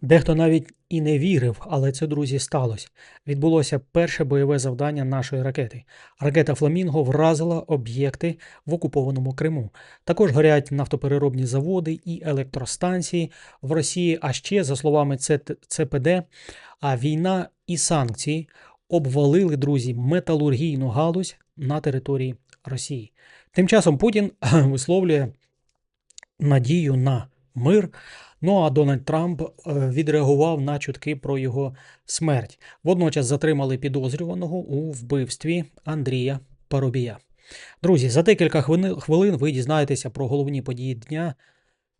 Дехто навіть і не вірив, але це, друзі, сталося. Відбулося перше бойове завдання нашої ракети. Ракета Фламінго вразила об'єкти в окупованому Криму. Також горять нафтопереробні заводи і електростанції в Росії. А ще, за словами ЦПД, а війна і санкції обвалили, друзі, металургійну галузь на території Росії. Тим часом Путін висловлює надію на мир. Ну а Дональд Трамп е, відреагував на чутки про його смерть. Водночас затримали підозрюваного у вбивстві Андрія Парубія. Друзі, за декілька хвилин ви дізнаєтеся про головні події дня.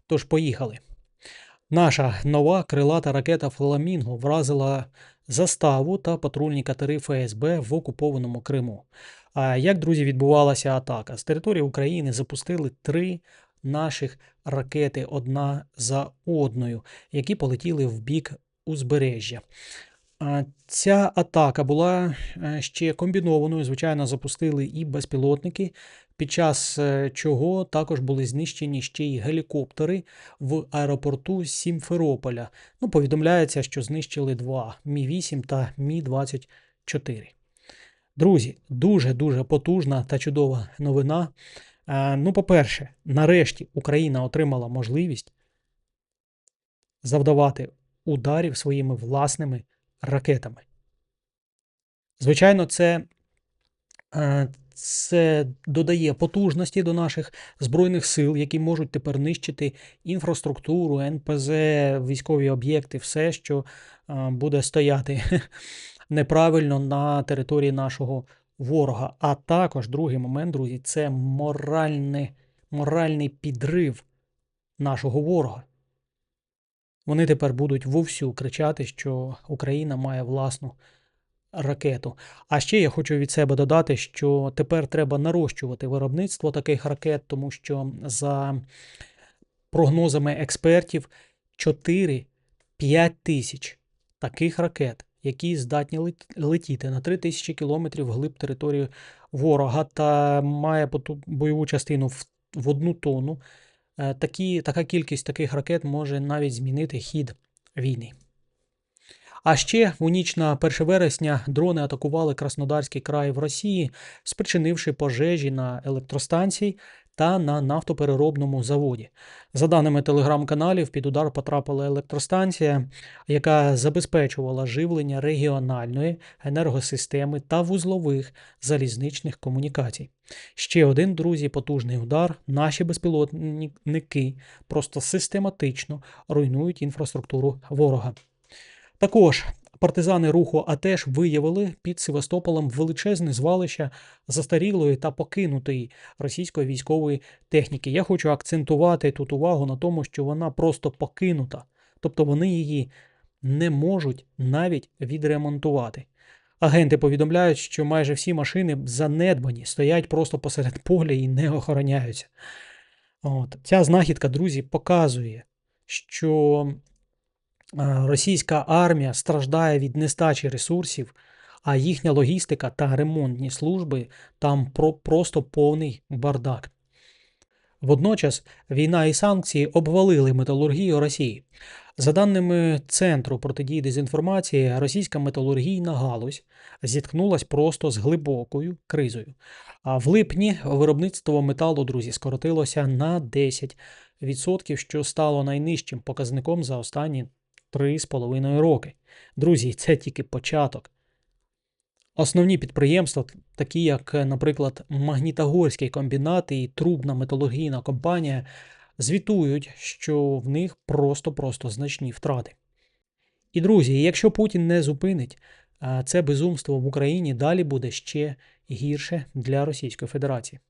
Тож поїхали. Наша нова крилата ракета Фламінго вразила заставу та патрульні катери ФСБ в окупованому Криму. А як, друзі, відбувалася атака? З території України запустили три наших ракети одна за одною, які полетіли в бік узбережжя. Ця атака була е, ще комбінованою. Звичайно, запустили і безпілотники, під час е, чого також були знищені ще й гелікоптери в аеропорту Сімферополя. Ну, повідомляється, що знищили два Мі-8 та Мі-24. Друзі, дуже-дуже потужна та чудова новина. Ну, по-перше, нарешті Україна отримала можливість завдавати ударів своїми власними ракетами. Звичайно, це, е, це додає потужності до наших збройних сил, які можуть тепер нищити інфраструктуру, НПЗ, військові об'єкти, все, що е, буде стояти неправильно на території нашого ворога. А також другий момент, друзі, це моральне, моральний підрив нашого ворога. Вони тепер будуть вовсю кричати, що Україна має власну ракету. А ще я хочу від себе додати, що тепер треба нарощувати виробництво таких ракет, тому що за прогнозами експертів 4-5 тисяч таких ракет, які здатні летіти на 3 тисячі кілометрів вглиб території ворога та має бойову частину в, в одну тонну. Е, Такі, така кількість таких ракет може навіть змінити хід війни. А ще у ніч на 1 вересня дрони атакували Краснодарський край в Росії, спричинивши пожежі на електростанції та на нафтопереробному заводі. За даними телеграм-каналів, під удар потрапила електростанція, яка забезпечувала живлення регіональної енергосистеми та вузлових залізничних комунікацій. Ще один, друзі, потужний удар. Наші безпілотники просто систематично руйнують інфраструктуру ворога. Також партизани руху АТЕШ виявили під Севастополем величезне звалище застарілої та покинутої російської військової техніки. Я хочу акцентувати тут увагу на тому, що вона просто покинута, тобто вони її не можуть навіть відремонтувати. Агенти повідомляють, що майже всі машини занедбані, стоять просто посеред поля і не охороняються. От. Ця знахідка, друзі, показує, що російська армія страждає від нестачі ресурсів, а їхня логістика та ремонтні служби там про, просто повний бардак. Водночас війна і санкції обвалили металургію Росії. За даними Центру протидії дезінформації, російська металургійна галузь зіткнулась просто з глибокою кризою. А в липні виробництво металу, друзі, скоротилося на 10%, що стало найнижчим показником за останні 3,5 роки. Друзі, це тільки початок. Основні підприємства, такі як, е, наприклад, Магнітогорський комбінат і трубна металургійна компанія, звітують, що в них просто-просто значні втрати. І друзі, якщо Путін не зупинить це безумство в Україні, далі буде ще гірше для Російської Федерації.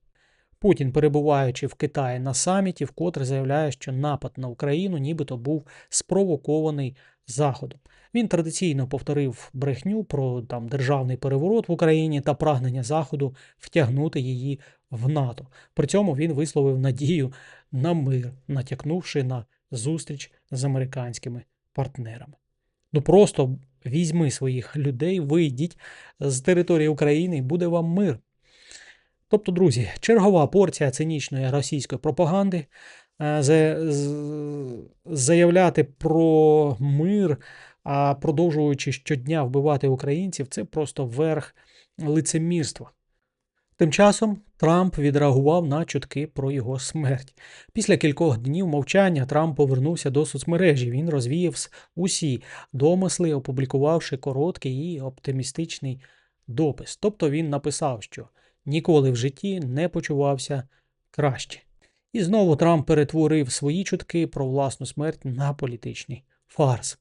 Путін, перебуваючи в Китаї на саміті, вкотре заявляє, що напад на Україну нібито був спровокований Заходом. Він традиційно повторив брехню про там державний переворот в Україні та прагнення Заходу втягнути її в НАТО. При цьому він висловив надію на мир, натякнувши на зустріч з американськими партнерами. Ну просто візьми своїх людей, вийдіть з території України, і буде вам мир. Тобто, друзі, чергова порція цинічної російської пропаганди. е, заявляти про мир, а продовжуючи щодня вбивати українців, це просто верх лицемірства. Тим часом Трамп відреагував на чутки про його смерть. Після кількох днів мовчання Трамп повернувся до соцмережі. Він розвіяв усі домисли, опублікувавши короткий і оптимістичний допис. Тобто він написав, що ніколи в житті не почувався краще. І знову Трамп перетворив свої чутки про власну смерть на політичний фарс.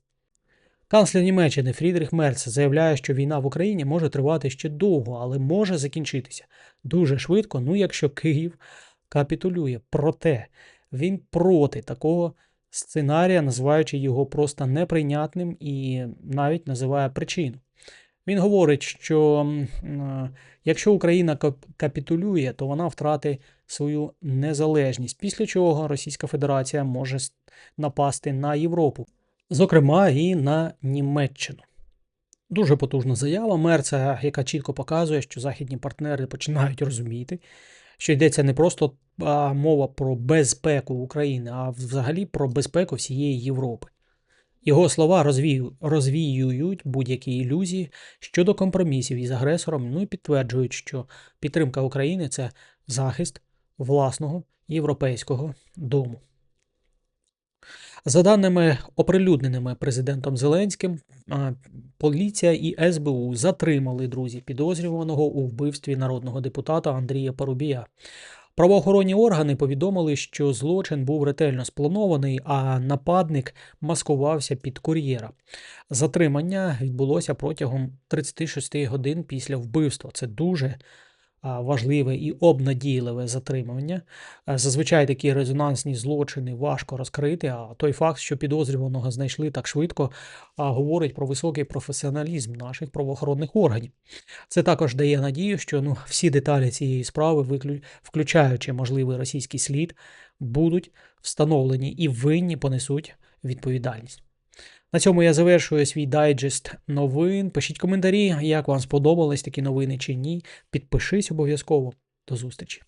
Канцлер Німеччини Фрідріх Мерц заявляє, що війна в Україні може тривати ще довго, але може закінчитися дуже швидко, ну якщо Київ капітулює. Проте він проти такого сценарія, називаючи його просто неприйнятним і навіть називає причину. Він говорить, що е, якщо Україна капітулює, то вона втратить свою незалежність, після чого Російська Федерація може напасти на Європу, зокрема і на Німеччину. Дуже потужна заява Мерца, яка чітко показує, що західні партнери починають розуміти, що йдеться не просто мова про безпеку України, а взагалі про безпеку всієї Європи. Його слова розвію- розвіюють будь-які ілюзії щодо компромісів із агресором, ну і підтверджують, що підтримка України це захист власного європейського дому. За даними оприлюдненими президентом Зеленським, поліція і СБУ затримали друзі підозрюваного у вбивстві народного депутата Андрія Парубія. Правоохоронні органи повідомили, що злочин був ретельно спланований, а нападник маскувався під кур'єра. Затримання відбулося протягом 36 годин після вбивства. Це дуже важливе і обнадійливе затримання. Зазвичай такі резонансні злочини важко розкрити, а той факт, що підозрюваного знайшли так швидко, говорить про високий професіоналізм наших правоохоронних органів. Це також дає надію, що ну, всі деталі цієї справи, включаючи можливий російський слід, будуть встановлені і винні понесуть відповідальність. На цьому я завершую свій дайджест новин. Пишіть коментарі, як вам сподобались такі новини чи ні. Підпишись обов'язково. До зустрічі!